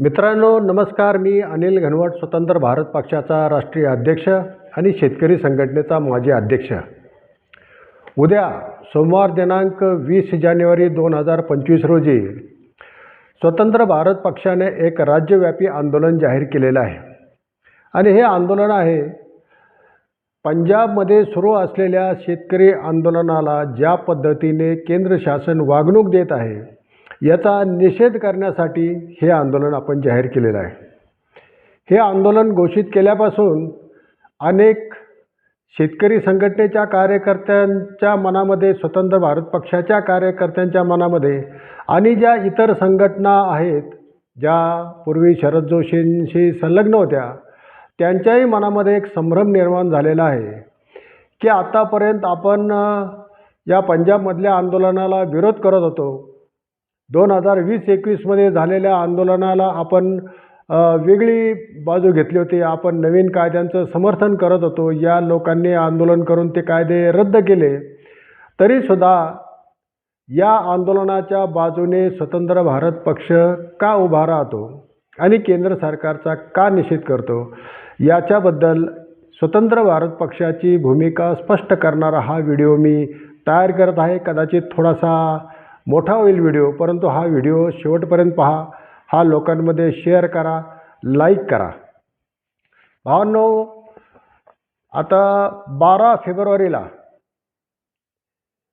मित्रांनो नमस्कार. मी अनिल घनवट स्वतंत्र भारत पक्षाचा राष्ट्रीय अध्यक्ष आणि शेतकरी संघटनेचा माजी अध्यक्ष. उद्या सोमवार दिनांक वीस जानेवारी दोन हजार पंचवीस रोजी स्वतंत्र भारत पक्षाने एक राज्यव्यापी आंदोलन जाहीर केलेलं आहे. आणि हे आंदोलन आहे पंजाबमध्ये सुरू असलेल्या शेतकरी आंदोलनाला ज्या पद्धतीने केंद्र शासन वागणूक देत आहे याचा निषेध करण्यासाठी हे आंदोलन आपण जाहीर केलेलं आहे. हे आंदोलन घोषित केल्यापासून अनेक शेतकरी संघटनेच्या कार्यकर्त्यांच्या मनामध्ये स्वतंत्र भारत पक्षाच्या कार्यकर्त्यांच्या मनामध्ये आणि ज्या इतर संघटना आहेत ज्या पूर्वी शरद जोशींशी संलग्न होत्या त्यांच्याही मनामध्ये एक संभ्रम निर्माण झालेला आहे की आत्तापर्यंत आपण या पंजाबमधल्या आंदोलनाला विरोध करत होतो. दोन हजार वीस एकवीसमध्ये झालेल्या आंदोलनाला आपण वेगळी बाजू घेतली होती. आपण नवीन कायद्यांचं समर्थन करत होतो. या लोकांनी आंदोलन करून ते कायदे रद्द केले. तरीसुद्धा या आंदोलनाच्या बाजूने स्वतंत्र भारत पक्ष का उभा राहतो आणि केंद्र सरकारचा का निषेध करतो? याच्याबद्दल स्वतंत्र भारत पक्षाची भूमिका स्पष्ट करणारा हा व्हिडिओ मी तयार करत आहे. कदाचित थोडासा मोठा होईल व्हिडिओ परंतु हा व्हिडिओ शेवटपर्यंत पहा. हा लोकांमध्ये शेअर करा लाईक करा. भावांनो आता बारा फेब्रुवारीला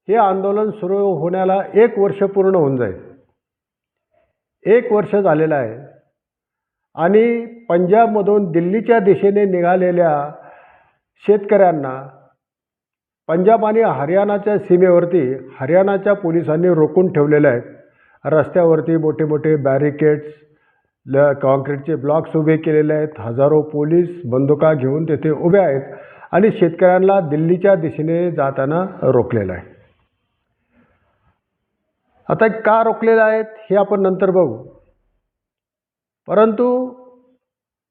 हे आंदोलन सुरू होण्याला एक वर्ष पूर्ण होऊन जाईल. एक वर्ष झालेलं आहे. आणि पंजाबमधून दिल्लीच्या दिशेने निघालेल्या शेतकऱ्यांना पंजाब आणि हरियाणाच्या सीमेवरती हरियाणाच्या पोलिसांनी रोखून ठेवलेले आहेत. रस्त्यावरती मोठे मोठे बॅरिकेड्स ल कॉन्क्रीटचे ब्लॉक्स उभे केलेले आहेत. हजारो पोलीस बंदुका घेऊन तेथे उभे आहेत आणि शेतकऱ्यांना दिल्लीच्या दिशेने जाताना रोखलेलं आहे. आता का रोखलेलं आहेत हे आपण नंतर बघू. परंतु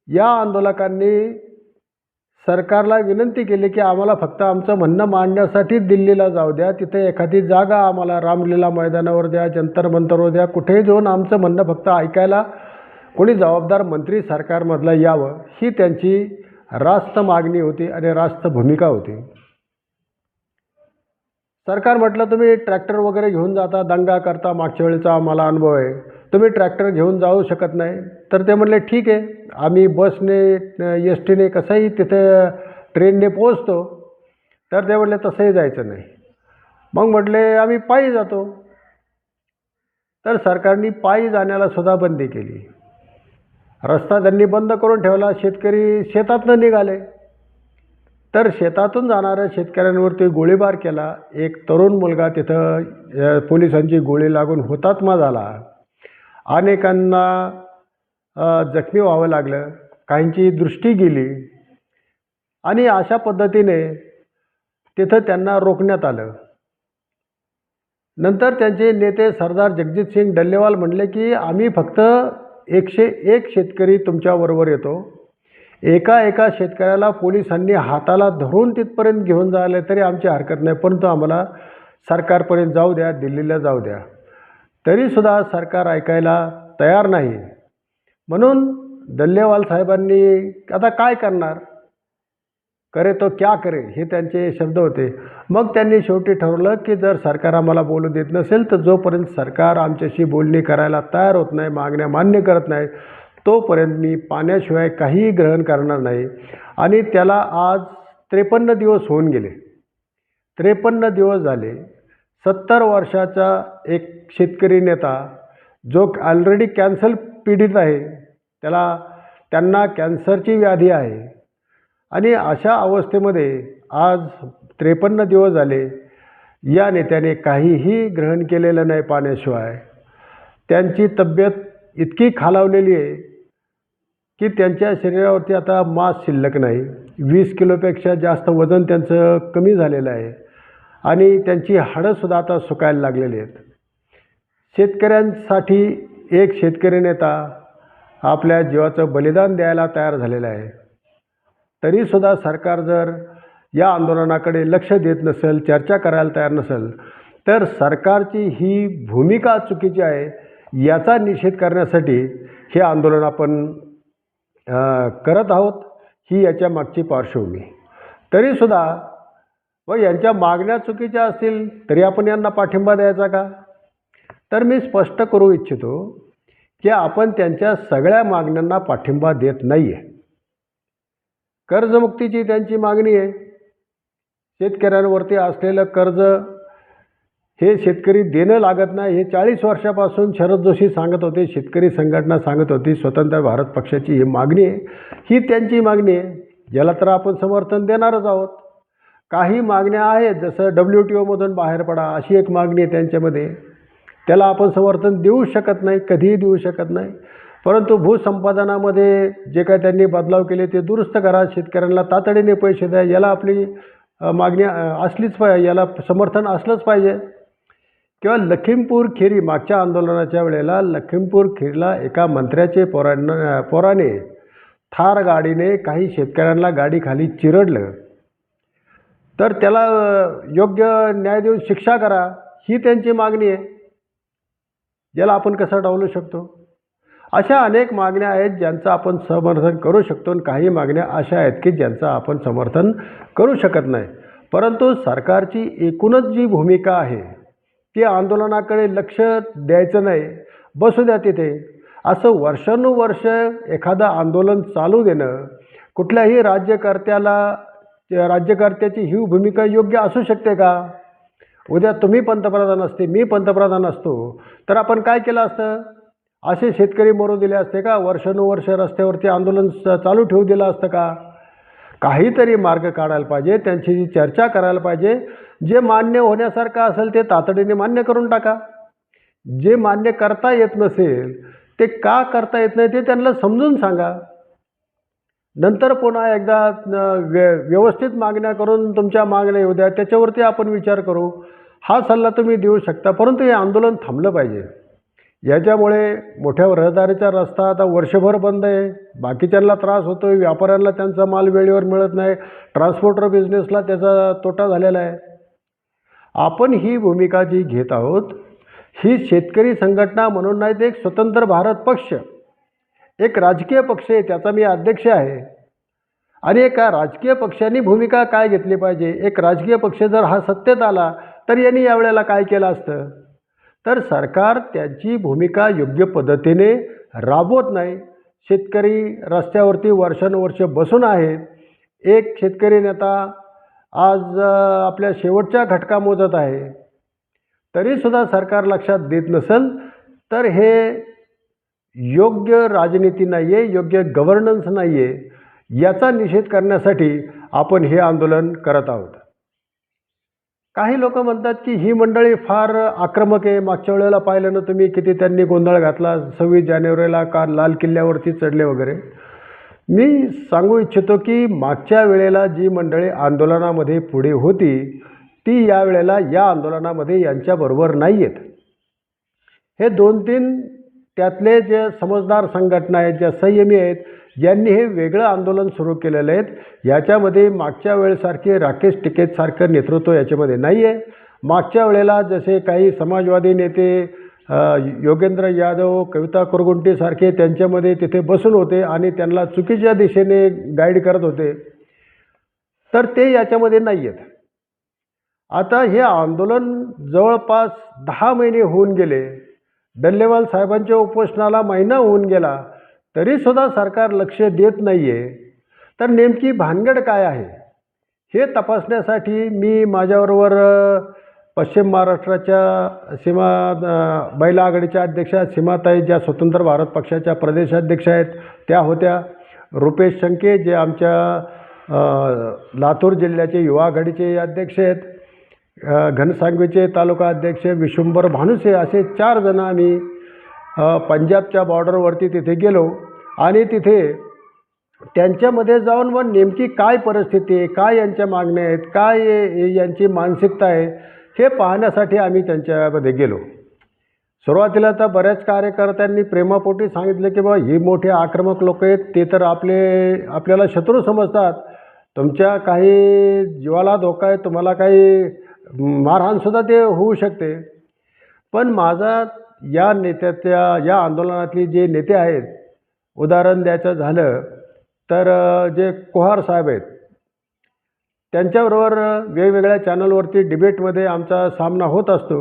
या आंदोलकांनी सरकारला विनंती केली की आम्हाला फक्त आमचं म्हणणं मांडण्यासाठी दिल्लीला जाऊ द्या. तिथे एखादी जागा आम्हाला रामलीला मैदानावर द्या जंतर मंतरवर द्या. कुठेही जाऊन आमचं म्हणणं फक्त ऐकायला कोणी जबाबदार मंत्री सरकारमधलं यावं ही त्यांची रास्त मागणी होती आणि रास्त भूमिका होती. सरकार म्हटलं तुम्ही ट्रॅक्टर वगैरे घेऊन जाता दंगा करता मागच्या वेळेचा आम्हाला अनुभव आहे. तुम्ही ट्रॅक्टर घेऊन जाऊ शकत नाही. तर ते म्हणले ठीक आहे आम्ही बसने एस टीने कसंही तिथे ट्रेनने पोहोचतो. तर ते म्हटले तसंही जायचं नाही. मग म्हटले आम्ही पायी जातो. तर सरकारने पायी जाण्याला सुद्धा बंदी केली. रस्ता त्यांनी बंद करून ठेवला शेतकरी शेतातनं निघाले. तर शेतातून जाणाऱ्या शेतकऱ्यांवरती गोळीबार केला. एक तरुण मुलगा तिथं पोलिसांची गोळी लागून हुतात्मा झाला. अनेकांना जखमी व्हावं लागलं काहींची दृष्टी गेली आणि अशा पद्धतीने तिथं त्यांना रोखण्यात आलं. नंतर त्यांचे नेते सरदार जगजित सिंग डल्लेवाल म्हणले की आम्ही फक्त एकशे एक शेतकरी तुमच्याबरोबर येतो. एका एका शेतकऱ्याला पोलिसांनी हाताला धरून तिथपर्यंत घेऊन जायला तरी आमची हरकत नाही परंतु आम्हाला सरकारपर्यंत जाऊ द्या दिल्लीला जाऊ द्या. तरीसुद्धा सरकार ऐकायला तयार नाही. म्हणून दल्लेवाल साहेबांनी आता काय करणार? करे तो क्या करे? हे त्यांचे शब्द होते. मग त्यांनी शेवटी ठरवलं की जर सरकार आम्हाला बोलू देत नसेल तर जोपर्यंत सरकार आमच्याशी बोलणी करायला तयार होत नाही मागण्या मान्य करत नाही तोपर्यंत मी पाण्याशिवाय काहीही ग्रहण करणार नाही. आणि त्याला आज त्रेपन्न दिवस होऊन गेले. त्रेपन्न दिवस झाले. सत्तर वर्षाचा एक शेतकरी नेता जो ऑलरेडी कॅन्सर पीडित आहे त्याला त्यांना कॅन्सरची व्याधी आहे. आणि अशा अवस्थेमध्ये आज त्रेपन्न दिवस झाले या नेत्याने काहीही ग्रहण केलेलं नाही पाण्याशिवाय. त्यांची तब्येत इतकी खालावलेली आहे की त्यांच्या शरीरावरती आता मास शिल्लक नाही. वीस किलोपेक्षा जास्त वजन त्यांचं कमी झालेलं आहे. आणि त्यांची हाडंसुद्धा आता सुकायला लागलेली आहेत. शेतकऱ्यांसाठी एक शेतकरी नेता आपल्या जीवाचं बलिदान द्यायला तयार झालेला आहे. तरीसुद्धा सरकार जर या आंदोलनाकडे लक्ष देत नसेल चर्चा करायला तयार नसेल तर सरकारची ही भूमिका चुकीची आहे याचा निषेध करण्यासाठी हे आंदोलन आपण करत आहोत ही याच्या मागची पार्श्वभूमी. तरीसुद्धा व यांच्या मागण्या चुकीच्या असतील तरी आपण यांना पाठिंबा द्यायचा का? तर मी स्पष्ट करू इच्छितो की आपण त्यांच्या सगळ्या मागण्यांना पाठिंबा देत नाही आहे कर्जमुक्तीची त्यांची मागणी आहे. शेतकऱ्यांवरती असलेलं कर्ज हे शेतकरी देणं लागत नाही. हे चाळीस वर्षापासून शरद जोशी सांगत होते शेतकरी संघटना सांगत होती स्वतंत्र भारत पक्षाची ही मागणी आहे. ही त्यांची मागणी आहे. ज्याला तर आपण समर्थन देणारच आहोत. काही मागण्या आहेत जसं डब्ल्यू टी ओमधून बाहेर पडा अशी एक मागणी आहे त्यांच्यामध्ये. त्याला आपण समर्थन देऊ शकत नाही कधीही देऊ शकत नाही. परंतु भूसंपादनामध्ये जे काय त्यांनी बदलाव केले ते दुरुस्त करा. शेतकऱ्यांना तातडीने पैसे द्या. याला आपली मागणी असलीच पाहिजे याला समर्थन असलंच पाहिजे. किंवा लखीमपूर खिरी मागच्या आंदोलनाच्या वेळेला लखीमपूर खिरीला एका मंत्र्याचे पोरानं पोराने थार गाडीने काही शेतकऱ्यांना गाडीखाली चिरडलं. तर त्याला योग्य न्याय देऊन शिक्षा करा ही त्यांची मागणी आहे. याला आपण कसं डावलू शकतो? अशा अनेक मागण्या आहेत ज्यांचं आपण समर्थन करू शकतो आणि काही मागण्या अशा आहेत की ज्यांचं आपण समर्थन करू शकत नाही. परंतु सरकारची एकूणच जी भूमिका आहे ती आंदोलनाकडे लक्ष द्यायचं नाही. बसू द्या तिथे. असं वर्षानुवर्ष एखादं आंदोलन चालू देणं कुठल्याही राज्यकर्त्याला राज्यकर्त्याची ही भूमिका योग्य असू शकते का? उद्या तुम्ही पंतप्रधान असते मी पंतप्रधान असतो. तर आपण काय केलं असतं? असे शेतकरी मरू दिले असते का? वर्षानुवर्ष रस्त्यावरती आंदोलन चालू ठेवू दिलं असतं का? काहीतरी मार्ग काढायला पाहिजे त्यांची जी चर्चा करायला पाहिजे जे मान्य होण्यासारखं असेल ते तातडीने मान्य करून टाका. जे मान्य करता येत नसेल ते का करता येत नाही ते त्यांना समजून सांगा. नंतर पुन्हा एकदा व्य व्यवस्थित मागण्या करून तुमच्या मागण्या येऊ द्या त्याच्यावरती आपण विचार करू. हा सल्ला तुम्ही देऊ शकता परंतु हे आंदोलन थांबलं पाहिजे. याच्यामुळे मोठ्या रहदारीचा रस्ता आता वर्षभर बंद आहे. बाकीच्यांना त्रास होतो आहे व्यापाऱ्यांना त्यांचा माल वेळेवर मिळत नाही ट्रान्सपोर्टर बिझनेसला त्याचा तोटा झालेला आहे. आपण ही भूमिका जी घेत आहोत ही शेतकरी संघटना म्हणून नाही ते एक स्वतंत्र भारत पक्ष. एक राजकीय पक्ष आहे त्याचा मी अध्यक्ष आहे. आणि एका राजकीय पक्षाने भूमिका काय घेतली पाहिजे? एक राजकीय पक्ष जर हा सत्तेत आला तर यांनी यावेळेला काय केलं असतं? तर सरकार त्यांची भूमिका योग्य पद्धतीने राबवत नाही. शेतकरी रस्त्यावरती वर्षानुवर्ष बसून आहेत एक शेतकरी नेता आज आपल्या शेवटच्या घटका मोजत आहे. तरीसुद्धा सरकार लक्षात देत नसेल तर हे योग्य राजनीती नाही आहे योग्य गव्हर्नन्स नाही आहे याचा निषेध करण्यासाठी आपण हे आंदोलन करत आहोत. काही लोक म्हणतात की ही मंडळी फार आक्रमक आहे. मागच्या वेळेला पाहिलं ना तुम्ही किती त्यांनी गोंधळ घातला सव्वीस जानेवारीला का लाल किल्ल्यावरती चढले वगैरे. मी सांगू इच्छितो की मागच्या वेळेला जी मंडळी आंदोलनामध्ये पुढे होती ती या वेळेला या आंदोलनामध्ये यांच्याबरोबर नाही आहेत हे दोन तीन त्यातले जे समजदार संघटना आहेत ज्या संयमी आहेत ज्यांनी हे वेगळं आंदोलन सुरू केलेलं आहेत. याच्यामध्ये मागच्या वेळेसारखे राकेश टिकेतसारखं नेतृत्व याच्यामध्ये नाही आहे मागच्या वेळेला जसे काही समाजवादी नेते योगेंद्र यादव कविता कुरगुंटीसारखे त्यांच्यामध्ये तिथे बसून होते आणि त्यांना चुकीच्या दिशेने गाईड करत होते. तर ते याच्यामध्ये नाही आहेत आता हे आंदोलन जवळपास दहा महिने होऊन गेले. डल्लेवाल साहेबांच्या उपोषणाला महिना होऊन गेला तरीसुद्धा सरकार लक्ष देत नाही आहे तर नेमकी भानगड काय आहे? हे तपासण्यासाठी मी माझ्याबरोबर पश्चिम महाराष्ट्राच्या सीमा बैला आघाडीच्या अध्यक्षा सीमाताई ज्या स्वतंत्र भारत पक्षाच्या प्रदेशाध्यक्ष आहेत त्या होत्या. रुपेश शंके जे आमच्या लातूर जिल्ह्याचे युवा आघाडीचे अध्यक्ष आहेत. घनसांगवीचे तालुका अध्यक्ष विश्वंभर भानुसे असे चार जण आम्ही पंजाबच्या बॉर्डरवरती तिथे गेलो. आणि तिथे त्यांच्यामध्ये जाऊन मग नेमकी काय परिस्थिती आहे काय यांच्या मागण्या आहेत काय यांची मानसिकता आहे हे पाहण्यासाठी आम्ही त्यांच्यामध्ये गेलो. सुरुवातीला तर बऱ्याच कार्यकर्त्यांनी प्रेमापोटी सांगितलं की बाबा ही मोठे आक्रमक लोक आहेत ते तर आपले आपल्याला शत्रू समजतात. तुमच्या काही जीवाला धोका आहे तुम्हाला काही मारहाणसुद्धा ते होऊ शकते. पण माझा या नेत्याच्या या आंदोलनातले जे नेते आहेत उदाहरण द्यायचं झालं तर जे कुहार साहेब आहेत त्यांच्याबरोबर वेगवेगळ्या चॅनलवरती डिबेटमध्ये आमचा सामना होत असतो.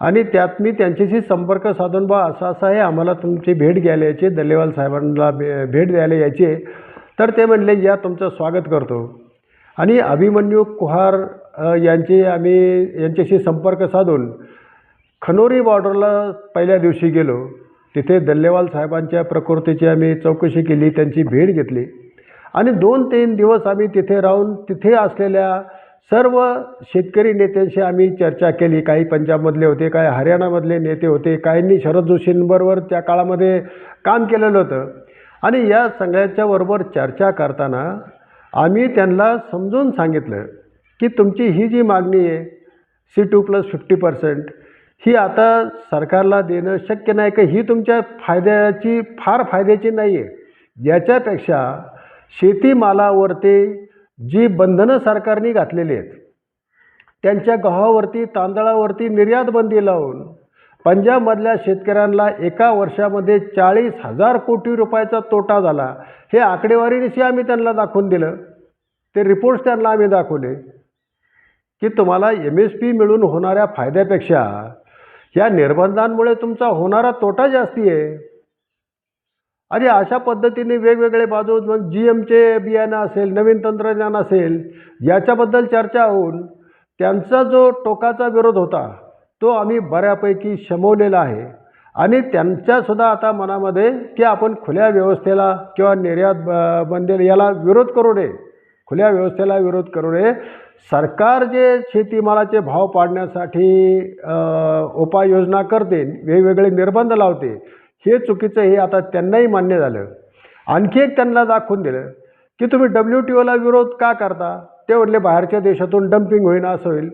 आणि त्यात मी त्यांच्याशी संपर्क साधून बा असं असं आहे आम्हाला तुमची भेट घ्यायला यायची दल्लेवाल साहेबांना भे भेट द्यायला यायची आहे तर ते म्हणले या तुमचं स्वागत करतो. आणि अभिमन्यू कुहार यांची आम्ही यांच्याशी संपर्क साधून खनोरी बॉर्डरला पहिल्या दिवशी गेलो. तिथे दल्लेवाल साहेबांच्या प्रकृतीची आम्ही चौकशी केली त्यांची भेट घेतली. आणि दोन तीन दिवस आम्ही तिथे राहून तिथे असलेल्या सर्व शेतकरी नेत्यांशी आम्ही चर्चा केली. काही पंजाबमधले होते काही हरियाणामधले नेते होते काहींनी शरद जोशींबरोबर त्या काळामध्ये काम केलेलं होतं. आणि या सगळ्याच्याबरोबर चर्चा करताना आम्ही त्यांना समजून सांगितलं की तुमची ही जी मागणी आहे C two plus fifty percent ही आता सरकारला देणं शक्य नाही का? ही तुमच्या फायद्याची फार फायद्याची नाही आहे याच्यापेक्षा शेतीमालावरती जी बंधनं सरकारने घातलेली आहेत त्यांच्या गव्हावरती तांदळावरती निर्यात बंदी लावून पंजाबमधल्या शेतकऱ्यांना एका वर्षामध्ये चाळीस हजार कोटी रुपयाचा तोटा झाला. हे आकडेवारीनिशी आम्ही त्यांना दाखवून दिलं. ते रिपोर्ट्स त्यांना आम्ही दाखवले. की तुम्हाला एम एस पी मिळून होणाऱ्या फायद्यापेक्षा या निर्बंधांमुळे तुमचा होणारा तोटा जास्ती आहे. आणि अशा पद्धतीने वेगवेगळे बाजू मग जी एमचे बियाणं असेल नवीन तंत्रज्ञान असेल याच्याबद्दल चर्चा होऊन त्यांचा जो टोकाचा विरोध होता तो आम्ही बऱ्यापैकी शमवलेला आहे. आणि त्यांच्यासुद्धा आता मनामध्ये की आपण खुल्या व्यवस्थेला किंवा निर्यात ब याला विरोध करू नये. खुल्या व्यवस्थेला विरोध करू नये. सरकार जे शेतीमालाचे भाव पाडण्यासाठी उपाययोजना करते वेगवेगळे निर्बंध लावते हे चुकीचं हे आता त्यांनाही मान्य झालं. आणखी एक त्यांना दाखवून दिलं की तुम्ही डब्ल्यू टी ओला विरोध का करता? ते म्हटले बाहेरच्या देशातून डम्पिंग होईल असं होईल.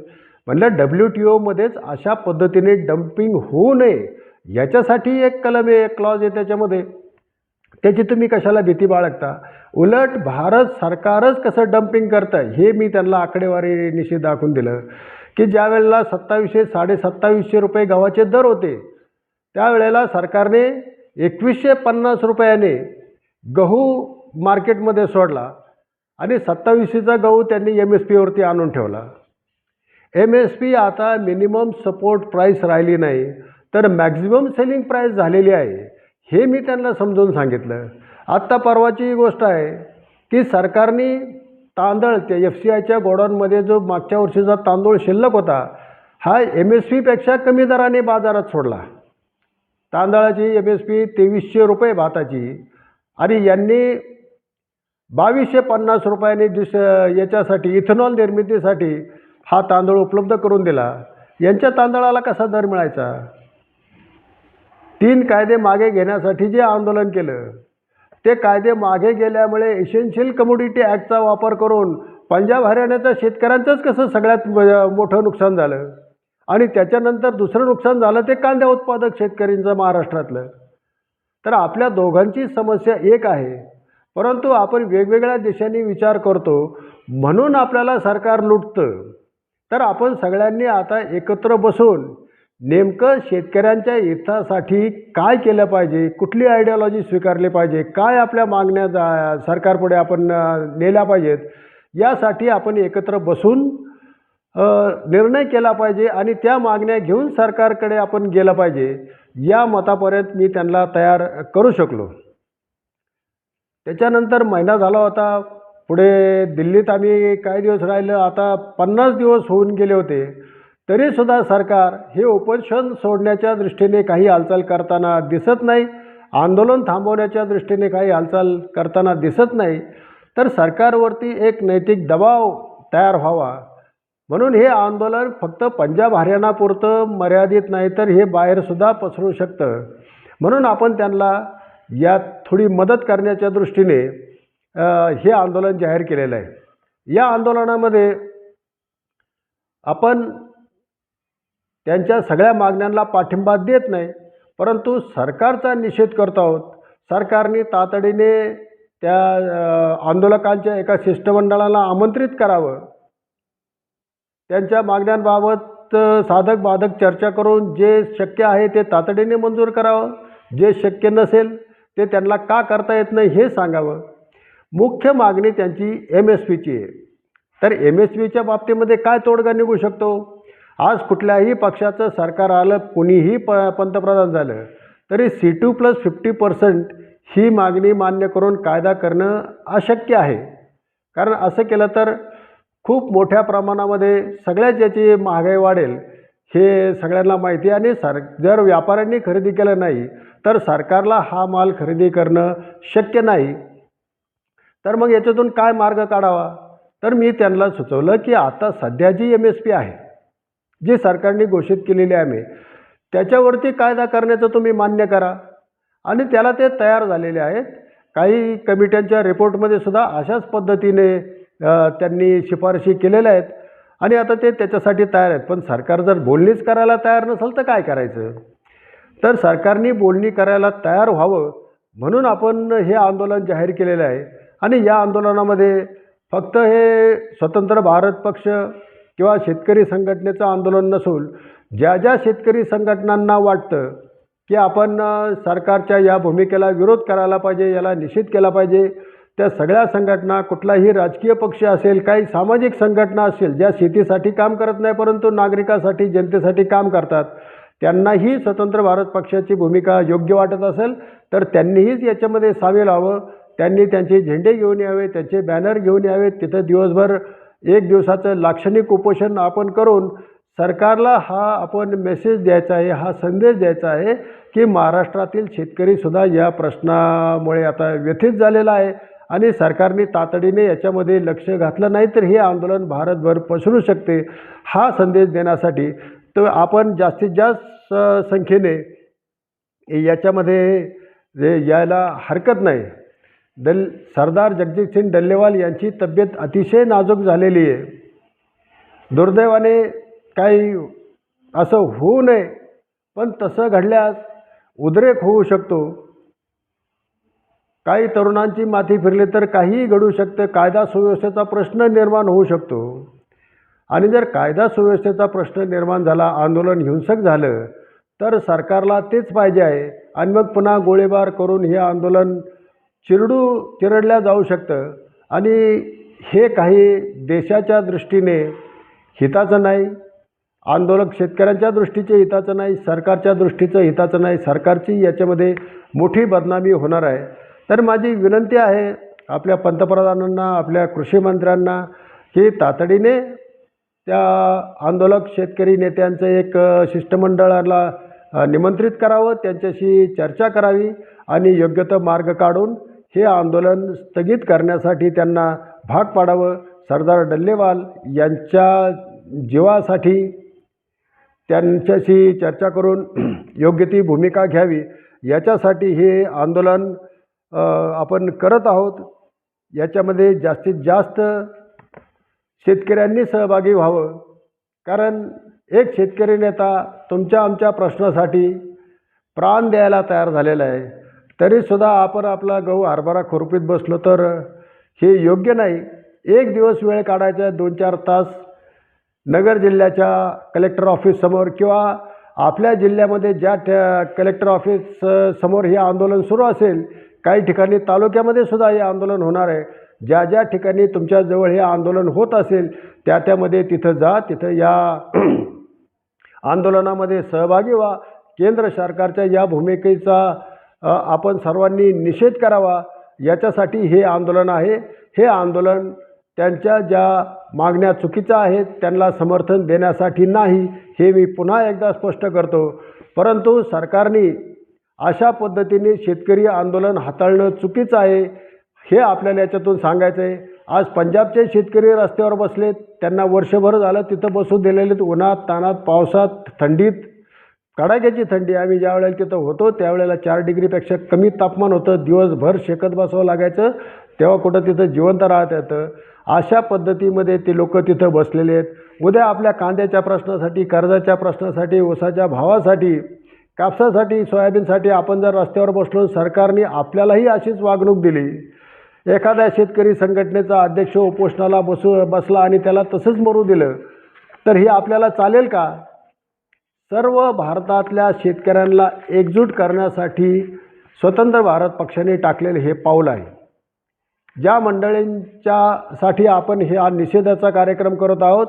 म्हणलं डब्ल्यू टी ओमध्येच अशा पद्धतीने डम्पिंग होऊ नये याच्यासाठी एक कलम आहे एक क्लॉज आहे त्याच्यामध्ये. त्याची तुम्ही कशाला भीती बाळगता? उलट भारत सरकारच कसं डम्पिंग करतं हे मी त्यांना आकडेवारी निश्चित दाखवून दिलं. की ज्या वेळेला सत्तावीसशे साडेसत्तावीसशे रुपये गव्हाचे दर होते त्यावेळेला सरकारने एकवीसशे पन्नास रुपयाने गहू मार्केटमध्ये सोडला आणि सत्तावीसशेचा गहू त्यांनी एम एस पीवरती आणून ठेवला. एम एस पी आता मिनिमम सपोर्ट प्राईस राहिली नाही तर मॅक्झिमम सेलिंग प्राईस झालेली आहे हे मी त्यांना समजून सांगितलं. आत्ता परवाची गोष्ट आहे की सरकारने तांदळ त्या एफ सी आयच्या गोडाऊनमध्ये जो मागच्या वर्षीचा तांदूळ शिल्लक होता हा एम एस पीपेक्षा कमी दराने बाजारात सोडला. तांदळाची एम एस पी तेवीसशे रुपये भाताची आणि यांनी बावीसशे पन्नास रुपयाने दिस याच्यासाठी इथेनॉल निर्मितीसाठी हा तांदूळ उपलब्ध करून दिला. यांच्या तांदळाला कसा दर मिळायचा? तीन कायदे मागे घेण्यासाठी जे आंदोलन केलं ते कायदे मागे गेल्यामुळे एसेन्शियल कमोडिटी ॲक्टचा वापर करून पंजाब हरियाणाच्या शेतकऱ्यांचंच कसं सगळ्यात मोठं नुकसान झालं? आणि त्याच्यानंतर दुसरं नुकसान झालं ते कांद्या उत्पादक शेतकऱ्यांचं महाराष्ट्रातलं. तर आपल्या दोघांची समस्या एक आहे. परंतु आपण वेगवेगळ्या दिशांनी विचार करतो. म्हणून आपल्याला सरकार लुटतं. तर आपण सगळ्यांनी आता एकत्र बसून नेमकं शेतकऱ्यांच्या हितासाठी काय केलं पाहिजे? कुठली आयडियॉलॉजी स्वीकारली पाहिजे? काय आपल्या मागण्या जा सरकारपुढे आपण नेल्या पाहिजेत? यासाठी आपण एकत्र बसून निर्णय केला पाहिजे आणि त्या मागण्या घेऊन सरकारकडे आपण गेलं पाहिजे. या मतापर्यंत मी त्यांना तयार करू शकलो. त्याच्यानंतर महिना झाला होता. पुढे दिल्लीत आम्ही काही दिवस राहिलं. आता पन्नास दिवस होऊन गेले होते. तरीसुद्धा सरकार हे उपोषण सोडण्याच्या दृष्टीने काही हालचाल करताना दिसत नाही आंदोलन थांबवण्याच्या दृष्टीने काही हालचाल करताना दिसत नाही तर सरकारवरती एक नैतिक दबाव तयार व्हावा. म्हणून हे आंदोलन फक्त पंजाब हरियाणापुरतं मर्यादित नाही तर हे बाहेरसुद्धा पसरू शकतं. म्हणून आपण त्यांना यात थोडी मदत करण्याच्या दृष्टीने हे आंदोलन जाहीर केलेलं आहे. या आंदोलनामध्ये आपण त्यांच्या सगळ्या मागण्यांना पाठिंबा देत नाही. परंतु सरकारचा निषेध करत आहोत. सरकारने तातडीने त्या आंदोलकांच्या एका शिष्टमंडळाला आमंत्रित करावं. त्यांच्या मागण्यांबाबत साधक बाधक चर्चा करून जे शक्य आहे ते तातडीने मंजूर करावं. जे शक्य नसेल ते त्यांना का करता येत नाही हे सांगावं. मुख्य मागणी त्यांची एम एस पीची आहे. तर एम एस पीच्या बाबतीमध्ये काय तोडगा निघू शकतो? आज कुठल्याही पक्षाचं सरकार आलं कुणीही प पंतप्रधान झालं तरी C two plus fifty percent ही मागणी मान्य करून कायदा करणं अशक्य आहे. कारण असं केलं तर खूप मोठ्या प्रमाणामध्ये सगळ्याच याची महागाई वाढेल हे सगळ्यांना माहिती आहे. आणि सर जर व्यापाऱ्यांनी खरेदी केलं नाही तर सरकारला हा माल खरेदी करणं शक्य नाही. तर मग याच्यातून काय मार्ग काढावा? तर मी त्यांना सुचवलं की आता सध्या जी एम एस पी आहे जे सरकारने घोषित केलेली आहे त्याच्यावरती कायदा करण्याचं तुम्ही मान्य करा. आणि त्याला ते तयार झालेले आहेत. काही कमिट्यांच्या रिपोर्टमध्ये सुद्धा अशाच पद्धतीने त्यांनी शिफारशी केलेल्या आहेत. आणि आता ते त्याच्यासाठी तयार आहेत. पण सरकार जर बोलणीच करायला तयार नसेल तर काय करायचं? तर सरकारने बोलणी करायला तयार व्हावं म्हणून आपण हे आंदोलन जाहीर केलेलं आहे. आणि या आंदोलनामध्ये फक्त हे स्वतंत्र भारत पक्ष किंवा शेतकरी संघटनेचं आंदोलन नसून ज्या ज्या शेतकरी संघटनांना वाटतं की आपण सरकारच्या या भूमिकेला विरोध करायला पाहिजे याला निषेध केला पाहिजे त्या सगळ्या संघटना कुठलाही राजकीय पक्ष असेल काही सामाजिक संघटना असेल ज्या शेतीसाठी काम करत नाही परंतु नागरिकासाठी जनतेसाठी काम करतात त्यांनाही स्वतंत्र भारत पक्षाची भूमिका योग्य वाटत असेल तर त्यांनीहीच याच्यामध्ये सामील व्हावं त्यांनी त्यांचे झेंडे घेऊन यावे त्यांचे बॅनर घेऊन यावे तिथं दिवसभर एक दिवसाचं लाक्षणिक उपोषण आपण करून सरकारला हा आपण मेसेज द्यायचा आहे हा संदेश द्यायचा आहे की महाराष्ट्रातील शेतकरीसुद्धा या प्रश्नामुळे आता व्यथित झालेला आहे आणि सरकारने तातडीने याच्यामध्ये लक्ष घातलं नाही तर हे आंदोलन भारतभर पसरू शकते. हा संदेश देण्यासाठी तर आपण जास्तीत जास्त संख्येने याच्यामध्ये यायला हरकत नाही. दल सरदार जगजितसिंग डल्लेवाल यांची तब्येत अतिशय नाजूक झालेली आहे. दुर्दैवाने काही असं होऊ नये पण तसं घडल्यास उद्रेक होऊ शकतो. काही तरुणांची माथी फिरली तर काहीही घडू शकतं. कायदा सुव्यवस्थेचा प्रश्न निर्माण होऊ शकतो. आणि जर कायदा सुव्यवस्थेचा प्रश्न निर्माण झाला आंदोलन हिंसक झालं तर सरकारला तेच पाहिजे आहे. आणि मग पुन्हा गोळीबार करून हे आंदोलन चिरडू चिरडल्या जाऊ शकतं. आणि हे काही देशाच्या दृष्टीने हिताचं नाही आंदोलक शेतकऱ्यांच्या दृष्टीचे हिताचं नाही सरकारच्या दृष्टीचं हिताचं नाही सरकारची याच्यामध्ये मोठी बदनामी होणार आहे. तर माझी विनंती आहे आपल्या पंतप्रधानांना आपल्या कृषी मंत्र्यांना की तातडीने त्या आंदोलक शेतकरी नेत्यांचं एक शिष्टमंडळाला निमंत्रित करावं त्यांच्याशी चर्चा करावी आणि योग्य तो मार्ग काढून हे आंदोलन स्थगित करण्यासाठी त्यांना भाग पाडावं. सरदार डल्लेवाल यांच्या जीवासाठी त्यांच्याशी चर्चा करून योग्य ती भूमिका घ्यावी. याच्यासाठी हे आंदोलन आपण करत आहोत. याच्यामध्ये जास्तीत जास्त शेतकऱ्यांनी सहभागी व्हावं. कारण एक शेतकरी नेता तुमच्या आमच्या प्रश्नासाठी प्राण द्यायला तयार झालेला आहे. तरीसुद्धा आपण आपला गहू हरभरा खुरपीत बसलो तर हे योग्य नाही. एक दिवस वेळ काढायचा दोन चार तास. नगर जिल्ह्याच्या कलेक्टर ऑफिससमोर किंवा आपल्या जिल्ह्यामध्ये ज्या त्या कलेक्टर ऑफिस समोर हे आंदोलन सुरू असेल काही ठिकाणी तालुक्यामध्ये सुद्धा हे आंदोलन होणार आहे. ज्या ज्या ठिकाणी तुमच्याजवळ हे आंदोलन होत असेल त्या त्यामध्ये तिथं जा तिथं या आंदोलनामध्ये सहभागी व्हा. केंद्र सरकारच्या या भूमिकेचा आपण सर्वांनी निषेध करावा. याच्यासाठी हे आंदोलन आहे. हे आंदोलन त्यांच्या ज्या मागण्या चुकीच्या आहेत त्यांना समर्थन देण्यासाठी नाही हे मी पुन्हा एकदा स्पष्ट करतो. परंतु सरकारने अशा पद्धतीने शेतकरी आंदोलन हाताळणं चुकीचं आहे हे आपल्याला याच्यातून सांगायचं आहे आज पंजाबचे शेतकरी रस्त्यावर बसलेत त्यांना वर्षभर झालं तिथं बसू दिलेले उन्हात तानात पावसात थंडीत. कडाक्याची थंडी. आम्ही ज्या वेळेला तिथं होतो त्यावेळेला चार डिग्रीपेक्षा कमी तापमान होतं. दिवसभर शेकत बसावं लागायचं. तेव्हा कुठं तिथं जिवंत राहत येतं. अशा पद्धतीमध्ये ते लोक तिथं बसलेले आहेत. उद्या आपल्या कांद्याच्या प्रश्नासाठी कर्जाच्या प्रश्नासाठी ऊसाच्या भावासाठी कापसासाठी सोयाबीनसाठी आपण जर रस्त्यावर बसलो सरकारने आपल्यालाही अशीच वागणूक दिली. एखाद्या शेतकरी संघटनेचा अध्यक्ष उपोषणाला बसू बसला आणि त्याला तसंच मरू दिलं तर हे आपल्याला चालेल का? सर्व भारतातल्या शेतकऱ्यांना एकजूट करण्यासाठी स्वतंत्र भारत पक्षाने टाकलेले हे पाऊल आहे. ज्या मंडळींच्या साठी आपण हे हा निषेधाचा कार्यक्रम करत आहोत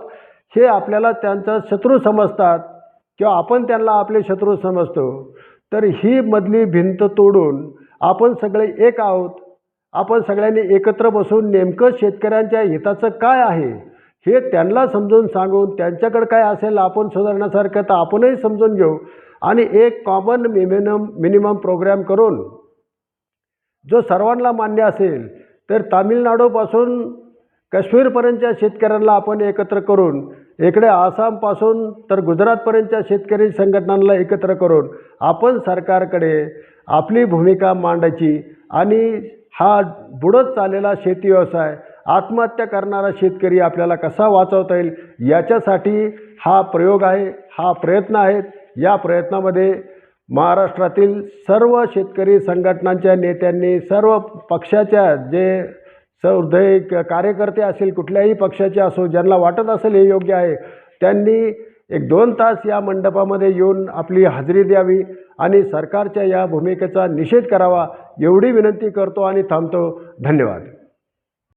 हे आपल्याला त्यांचा शत्रू समजतात किंवा आपण त्यांना आपले शत्रू समजतो तर ही मधली भिंत तोडून आपण सगळे एक आहोत. आपण सगळ्यांनी एकत्र बसून नेमकं शेतकऱ्यांच्या हिताचं काय आहे? हे त्यांना समजून सांगून त्यांच्याकडे काय असेल आपण सुधारण्यासारखं तर आपणही समजून घेऊ. आणि एक कॉमन मिनिमम मिनिमम प्रोग्रॅम करून जो सर्वांना मान्य असेल तर तामिळनाडूपासून काश्मीरपर्यंतच्या शेतकऱ्यांना आपण एकत्र करून इकडे आसामपासून तर गुजरातपर्यंतच्या शेतकरी संघटनांना एकत्र करून आपण सरकारकडे आपली भूमिका मांडायची. आणि हा बुडत चाललेला शेती व्यवसाय आत्महत्या करणारा शेतकरी आपल्याला कसा वाचवता येईल याच्यासाठी हा प्रयोग आहे हा प्रयत्न आहेत. या प्रयत्नामध्ये महाराष्ट्रातील सर्व शेतकरी संघटनांच्या नेत्यांनी सर्व पक्षाच्या जे सहृदय कार्यकर्ते असेल कुठल्याही पक्षाचे असो ज्यांना वाटत असेल हे योग्य आहे त्यांनी एक दोन तास या मंडपामध्ये येऊन आपली हजेरी द्यावी आणि सरकारच्या या भूमिकेचा निषेध करावा एवढी विनंती करतो आणि थांबतो. धन्यवाद.